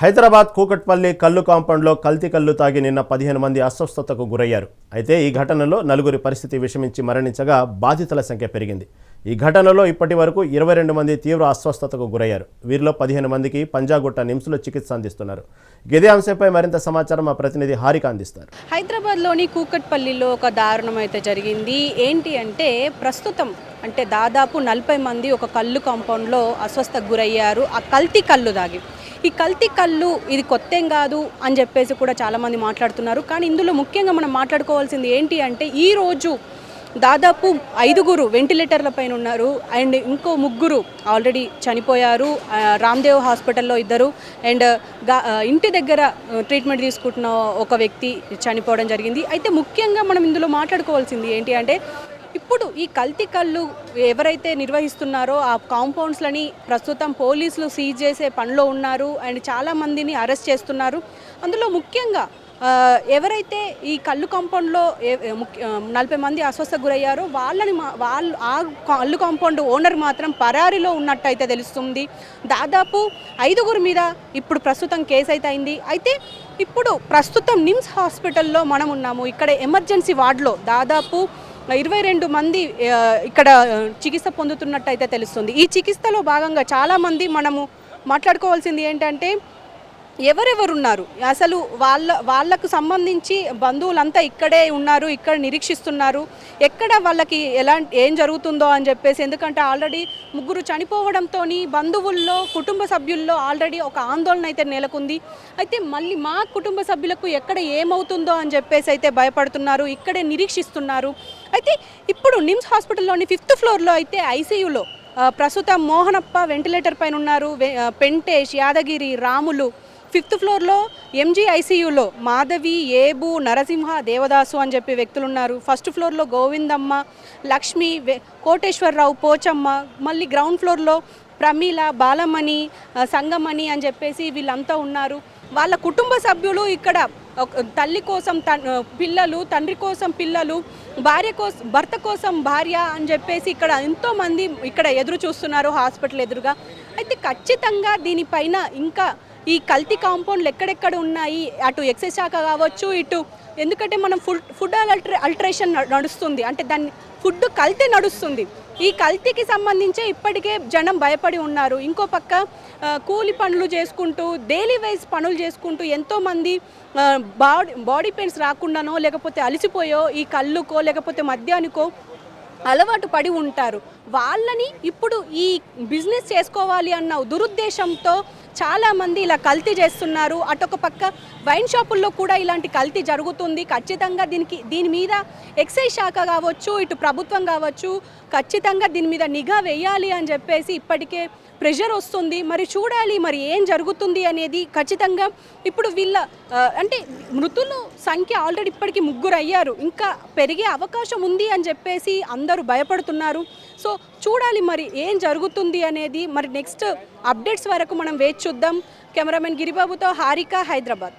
హైదరాబాద్ కూకట్పల్లి కల్లు కాంపౌండ్లో కల్తీ కల్లు తాగి నిన్న పదిహేను మంది అస్వస్థతకు గురయ్యారు. అయితే ఈ ఘటనలో నలుగురి పరిస్థితి విషమించి మరణించగా బాధితుల సంఖ్య పెరిగింది. ఈ ఘటనలో ఇప్పటి వరకు ఇరవై రెండు మంది తీవ్ర అస్వస్థతకు గురయ్యారు. వీరిలో పదిహేను మందికి పంజాగుట్ట నిమ్స్లో చికిత్స అందిస్తున్నారు. ఇదే అంశంపై మరింత సమాచారం మా ప్రతినిధి హారిక అందిస్తారు. హైదరాబాద్లోని కూకట్పల్లిలో ఒక దారుణం అయితే జరిగింది. ఏంటి అంటే ప్రస్తుతం అంటే దాదాపు నలభై మంది ఒక కళ్ళు కాంపౌండ్లో అస్వస్థకు గురయ్యారు. ఆ కల్తీ కళ్ళు దాగి. ఈ కల్తీ కళ్ళు ఇది కొత్తేం కాదు అని చెప్పేసి కూడా చాలామంది మాట్లాడుతున్నారు. కానీ ఇందులో ముఖ్యంగా మనం మాట్లాడుకోవాల్సింది ఏంటి అంటే ఈరోజు దాదాపు ఐదుగురు వెంటిలేటర్ల పైన ఉన్నారు. అండ్ ఇంకో ముగ్గురు ఆల్రెడీ చనిపోయారు. రామ్దేవ్ హాస్పిటల్లో ఇద్దరు. అండ్ ఇంటి దగ్గర ట్రీట్మెంట్ తీసుకుంటున్న ఒక వ్యక్తి చనిపోవడం జరిగింది. అయితే ముఖ్యంగా మనం ఇందులో మాట్లాడుకోవాల్సింది ఏంటి అంటే ఇప్పుడు ఈ కల్తీ కళ్ళు ఎవరైతే నిర్వహిస్తున్నారో ఆ కాంపౌండ్స్లని ప్రస్తుతం పోలీసులు సీజ్ చేసే పనిలో ఉన్నారు. అండ్ చాలామందిని అరెస్ట్ చేస్తున్నారు. అందులో ముఖ్యంగా ఎవరైతే ఈ కళ్ళు కాంపౌండ్లో ముఖ్య- నలభై మంది అస్వస్థ గురయ్యారో వాళ్ళని మా వాళ్ళు ఆ కళ్ళు కాంపౌండ్ ఓనర్ మాత్రం పరారీలో ఉన్నట్టయితే తెలుస్తుంది. దాదాపు ఐదుగురు మీద ఇప్పుడు ప్రస్తుతం కేసు అయితే అయింది. అయితే ఇప్పుడు ప్రస్తుతం నిమ్స్ హాస్పిటల్లో మనం ఉన్నాము. ఇక్కడ ఎమర్జెన్సీ వార్డులో దాదాపు ఇరవై రెండు మంది ఇక్కడ చికిత్స పొందుతున్నట్టయితే తెలుస్తుంది. ఈ చికిత్సలో భాగంగా చాలామంది మనము మాట్లాడుకోవాల్సింది ఏంటంటే ఎవరెవరు ఉన్నారు అసలు వాళ్ళ వాళ్ళకు సంబంధించి బంధువులంతా ఇక్కడే ఉన్నారు ఇక్కడ నిరీక్షిస్తున్నారు. ఎక్కడ వాళ్ళకి ఎలా ఏం జరుగుతుందో అని చెప్పేసి ఎందుకంటే ఆల్రెడీ ముగ్గురు చనిపోవడంతో బంధువుల్లో కుటుంబ సభ్యుల్లో ఆల్రెడీ ఒక ఆందోళన అయితే నెలకొంది. అయితే మళ్ళీ మా కుటుంబ సభ్యులకు ఎక్కడ ఏమవుతుందో అని చెప్పేసి అయితే భయపడుతున్నారు ఇక్కడే నిరీక్షిస్తున్నారు. అయితే ఇప్పుడు నిమ్స్ హాస్పిటల్లోని ఫిఫ్త్ ఫ్లోర్లో అయితే ఐసీయూలో ప్రస్తుతం మోహనప్ప వెంటిలేటర్ పైన ఉన్నారు వె- పెంటేష్ యాదగిరి రాములు ఫిఫ్త్ ఫ్లోర్లో ఎంజీ ఐసీయూలో మాధవి ఏబు నరసింహ దేవదాసు అని చెప్పి వ్యక్తులు ఉన్నారు ఫస్ట్ ఫ్లోర్లో గోవిందమ్మ లక్ష్మి కోటేశ్వరరావు పోచమ్మ మళ్ళీ గ్రౌండ్ ఫ్లోర్లో ప్రమీల బాలమణి సంగమణి అని చెప్పేసి వీళ్ళంతా ఉన్నారు. వాళ్ళ కుటుంబ సభ్యులు ఇక్కడ ఒక తల్లి కోసం త పిల్లలు తండ్రి కోసం పిల్లలు భార్య కోసం భర్త కోసం భార్య అని చెప్పేసి ఇక్కడ ఎంతోమంది ఇక్కడ ఎదురు చూస్తున్నారు హాస్పిటల్ ఎదురుగా. అయితే ఖచ్చితంగా దీనిపైన ఇంకా ఈ కల్తీ కాంపౌండ్లు ఎక్కడెక్కడ ఉన్నాయి? అటు ఎక్సైజ్ శాఖ కావచ్చు ఇటు ఎందుకంటే మనం ఫుడ్ ఫుడ్ అల్ట్రే అల్ట్రేషన్ నడుస్తుంది. అంటే దాన్ని ఫుడ్ కల్తీ నడుస్తుంది. ఈ కల్తీకి సంబంధించే ఇప్పటికే జనం భయపడి ఉన్నారు. ఇంకో పక్క కూలి పనులు చేసుకుంటూ డైలీ వైజ్ పనులు చేసుకుంటూ ఎంతోమంది బాడీ బాడీ పెయిన్స్ రాకుండానో లేకపోతే అలసిపోయో ఈ కళ్ళుకో లేకపోతే మద్యానికో అలవాటు పడి ఉంటారు. వాళ్ళని ఇప్పుడు ఈ బిజినెస్ చేసుకోవాలి అన్న దురుద్దేశంతో చాలామంది ఇలా కల్తీ చేస్తున్నారు. అటొక పక్క వైన్ షాపుల్లో కూడా ఇలాంటి కల్తీ జరుగుతుంది. ఖచ్చితంగా దీనికి దీని మీద ఎక్సైజ్ శాఖ కావచ్చు ఇటు ప్రభుత్వం కావచ్చు ఖచ్చితంగా దీని మీద నిఘా వేయాలి అని చెప్పేసి ఇప్పటికే ప్రెషర్ వస్తుంది. మరి చూడాలి మరి ఏం జరుగుతుంది అనేది ఖచ్చితంగా ఇప్పుడు వీళ్ళ అంటే మృతులు సంఖ్య ఆల్రెడీ ఇప్పటికి ముగ్గురు అయ్యారు. ఇంకా పెరిగే అవకాశం ఉంది అని చెప్పేసి అందరూ భయపడుతున్నారు. సో చూడాలి మరి ఏం జరుగుతుంది అనేది. మరి నెక్స్ట్ అప్డేట్స్ వరకు మనం వేచి చూద్దాం. కెమెరామెన్ గిరిబాబుతో హారిక హైదరాబాద్.